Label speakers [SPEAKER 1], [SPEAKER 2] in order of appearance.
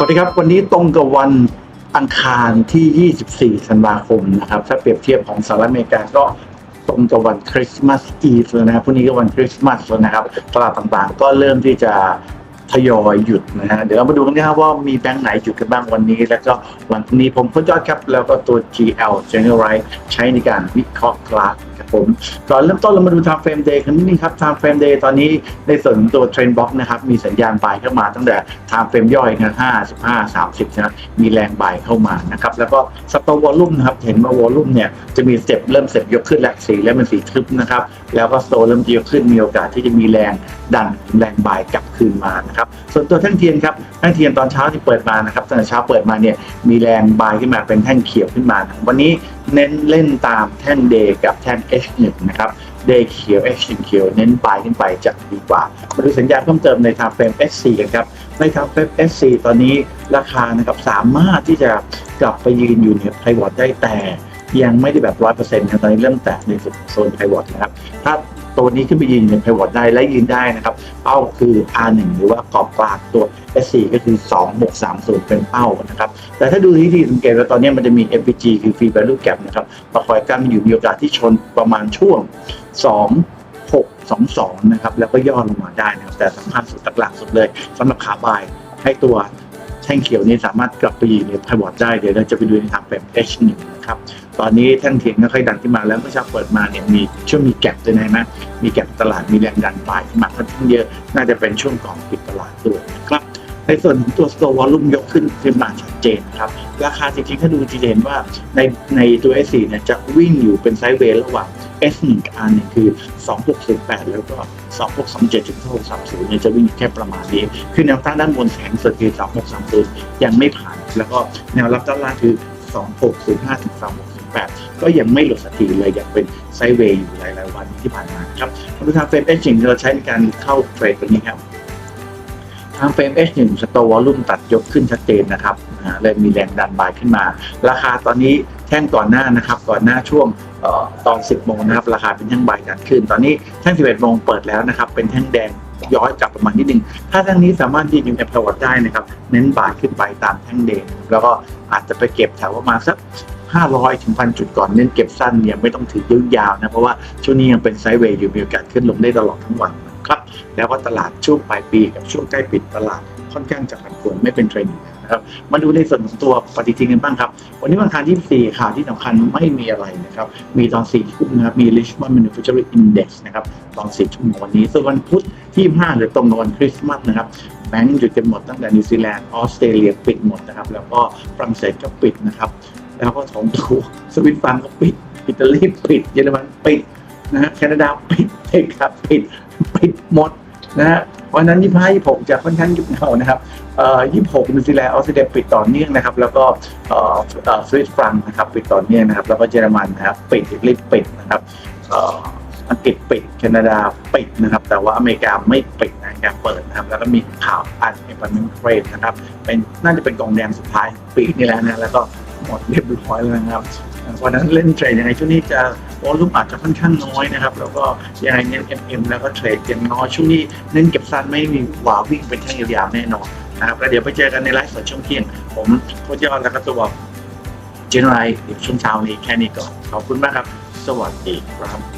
[SPEAKER 1] สวัสดีครับวันนี้ตรงกับวันอังคารที่ 24 ธันวาคมนะครับ ถ้าเปรียบเทียบของสหรัฐอเมริกาก็ตรงกับวันคริสต์มาสอีฟแล้วนะพรุ่งนี้ก็วันคริสต์มาสแล้วนะครับตลาดต่างๆ ก็เริ่มที่จะ ทยอยหยุดนะฮะเดี๋ยวเรามาดูกันนะครับว่ามีแบงค์ไหนหยุดกันบ้างวันนี้ แล้วก็วันนี้ผมพ้นยอดครับแล้วก็ตัว GL General Right ใช้ในการวิเคราะห์กราฟครับผมก่อนเริ่มต้นเรามาดู time frame day กันนิดนึงครับ time frame day ตอนนี้ในส่วนของตัว trend box นะครับมีสัญญาณบายเข้ามาตั้งแต่ time frame ย่อยนะ55 30นะมีแรงบายเข้ามานะครับแล้วก็สต o วอลลุ่มนะครับเห็นว่าวอลลุ่มเนี่ยจะมีสเต็ปเริ่มสเต็ปยกขึ้นและสีเริ่มเป็นสีทึบนะครับแล้วก็โตเริ่มยกขึ้นมีโอกาสที่จะมีแรงดันแรงบายกลับคืนมานะครับส่วนตัวแท่งเทียนครับแท่งเทียนตอนเช้าที่เปิดมานะครับตอนเช้าเปิดมาเนี่ยมีแรงบายขึ้นมาเป็นแท่งเขียวขึ้นมา วันนี้เน้นเล่นตามแท่งเดย์กับแท่ง H1 นะครับเดย์เขียว H1 เขียวเน้นบายขึ้นไปจะดีกว่ามาดูสัญญาณเพิ่มเติมในทางเฟรม S4 กันครับในทางเฟบ S4 ตอนนี้ราคานะครับสามารถที่จะกลับไปยืนอยู่ในไพวอตได้แต่ยังไม่ได้แบบร้อยเปอร์เซ็นต์นะตอนนี้เริ่มแตะในโซนไพวอตนะครับถ้า ตัวนี้ขึ้นไปยืนในไพวอตได้และยืนได้นะครับ เป้าคือ R1 หรือว่ากรอบกลางตัว S4 ก็คือ2 6 3 0 เป็นเป้านะครับ แต่ถ้าดูที่ดีสังเกตว่าตอนนี้มันจะมี FPG คือ Free Value Gap นะครับมาคอยกั้นอยู่มีโอกาสที่ชนประมาณช่วง 2 6 2 2 นะครับ แล้วก็ย่อลงมาได้นะครับ แต่สำคัญสุดหลักสุดเลยสำหรับขาบายให้ตัวแท่งเขียวนี้สามารถกลับไปยืนในไพวอตได้ เดี๋ยวเราจะไปดูในทางแบบ H1 นะครับ ตอนนี้แท่งเทียนก็ค่อยดันขึ้นมาแล้วเมื่อเช้าเปิดมาเนี่ยมีช่วงมีแก็บด้วยนะฮะมีแก็บตลาดมีแรงดันบายขึ้นมาค่อนข้างเยอะน่าจะเป็นช่วงก่อนปิดตลาดด้วยนะครับในส่วนของตัว store volume ยกขึ้นขึ้นมาชัดเจนครับ ราคาจริงๆถ้าดูจะเห็นว่าในในตัว S4 เนี่ยจะวิ่งอยู่เป็นไซด์เวย์ระหว่าง S1 กับ R1 คือ 2608 แล้วก็ 2627ถึง2630เนี่ยจะวิ่งแค่ประมาณนี้ คือแนวต้านด้านบนแสงสุดคือ2630 ยังไม่ผ่าน แล้วก็แนวรับด้านล่างคือ 2605ถึง 2608ก็ยังไม่หลุดสักทีเลยยังเป็นไซเวย์อยู่หลาย ๆ วันที่ผ่านมาครับมาดูทางเฟรมเอชจิงเราใช้ในการเข้าเทรดวันนี้ครับทางเฟรม H1 สโตวอลลุ่มตัดยกขึ้นชัดเจนนะครับเลยมีแรงดันบายขึ้นมา ราคาตอนนี้แท่งก่อนหน้านะครับก่อนหน้าช่วงออตอน 10 โมงนะครับราคาเป็นแท่งบายดันขึ้น ตอนนี้แท่ง 11 โมงเปิดแล้วนะครับเป็นแท่งแดงย้อยกลับประมาณนิดนึง ถ้าแท่งนี้สามารถยืนอยู่ในพวอตได้นะครับ เน้นบายขึ้นไปตามแท่งแดงแล้วก็อาจจะไปเก็บแถวประมาณสัก 500 ถึงพันจุดก่อนเน้นเก็บสั้นเนี่ยไม่ต้องถือยาวๆนะเพราะว่าช่วงนี้ยังเป็นไซด์เวย์อยู่มีโอกาสขึ้นลงได้ตลอดทั้งวันครับแล้วก็ตลาดช่วงปลายปีกับช่วงใกล้ปิดตลาดค่อนข้างจะผันผวนไม่เป็นเทรนด์นะครับมาดูในส่วนของตัวปฏิทินกันบ้างครับ วันนี้วันอังคารที่4ข่าวที่สำคัญไม่มีอะไรนะครับ มีตอน4ทุ่มนะครับ มี Richmond Manufacturing Index นะครับ ตอน4ทุ่มของวันนี้ ส่วนวันพุธที่5หรือตรงกับวันคริสต์มาสนะครับแบงก์หยุดกันหมดตั้งแต่นิวซีแลนด์ออสเตรเลียปิดหมดนะครับ แล้วก็ฝรั่งเศสก็ปิดนะครับ แล้วก็ของตัวสวิตเซอร์แลนก็ปิดอิตาลีปิดเยอรมันปิดนะฮะแคนาดาปิดเอกครับปิดปิดหมดนะฮะวันนั้นยี่ห้ายี่หกจะค่อนข้างยุบเงานะครับเอ่อยี่หกนิวซีแลนด์ออสเตรเลียปิดต่อเนื่องนะครับ แล้วก็เอ่อเอ่อสวิตฟรังนะครับปิดต่อเนื่องนะครับ แล้วก็เยอรมันนะครับปิดอิตาลีปิดนะครับเอ่ออังกฤษปิดแคนาดาปิดนะครับ แต่ว่าอเมริกาไม่ปิดนะยังเปิดนะครับ แล้วก็มีข่าวอันเอปันเฟรดนะครับ เป็นน่าจะเป็นกองแดงสุดท้ายปีนี้แล้วนะแล้วก็ หมดเรียบร้อยแล้วนะครับวันนั้นเล่นเทรดยังไงช่วงนี้จะวอลุ่มอาจจะค่อนข้างน้อยนะครับ แล้วก็ยังไงเน้น MM แล้วก็เทรดยังน้อยช่วงนี้เน้นเก็บสั้นไม่มีหวาวิ่งเป็นแท่งยาวๆแน่นอนนะครับแล้วเดี๋ยวไปเจอกันในไลฟ์สดช่วงเที่ยง ผมโคชยอดแล้วก็ตัวเจนไรช่วงเช้านี้แค่นี้ก่อนขอบคุณมากครับ สวัสดีครับ